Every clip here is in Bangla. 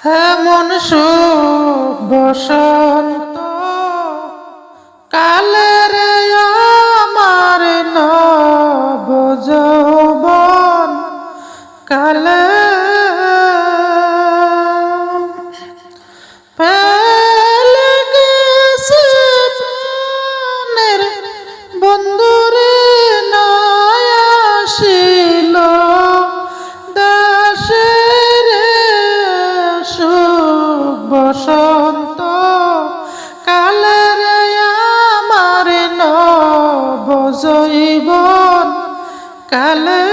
হেমন সুখ বসন্ত কালের আমার নবজবন কালের বসন্ত কালের আমার নব জৈবন কালের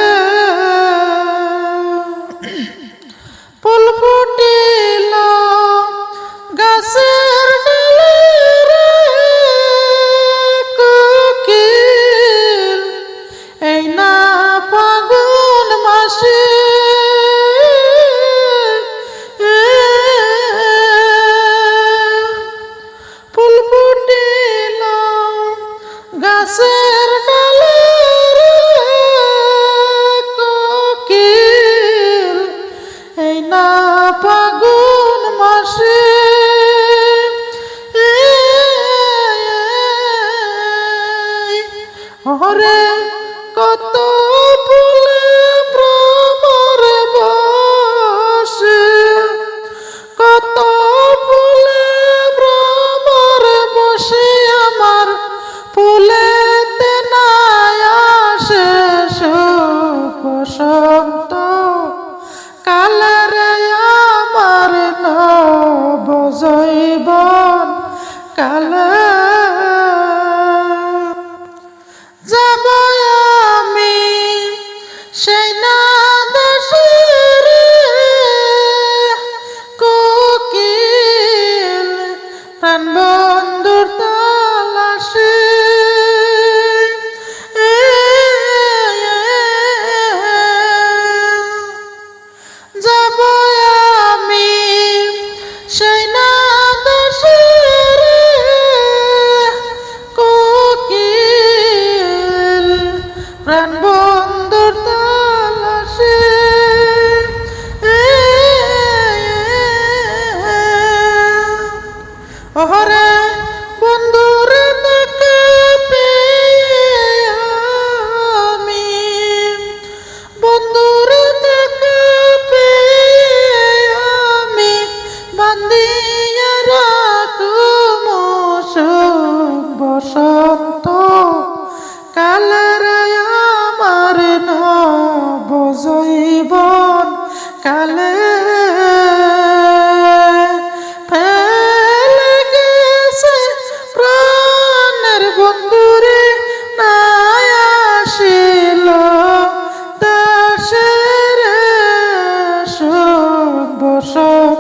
ফাগুন মাসে হরে কত Run. Boże,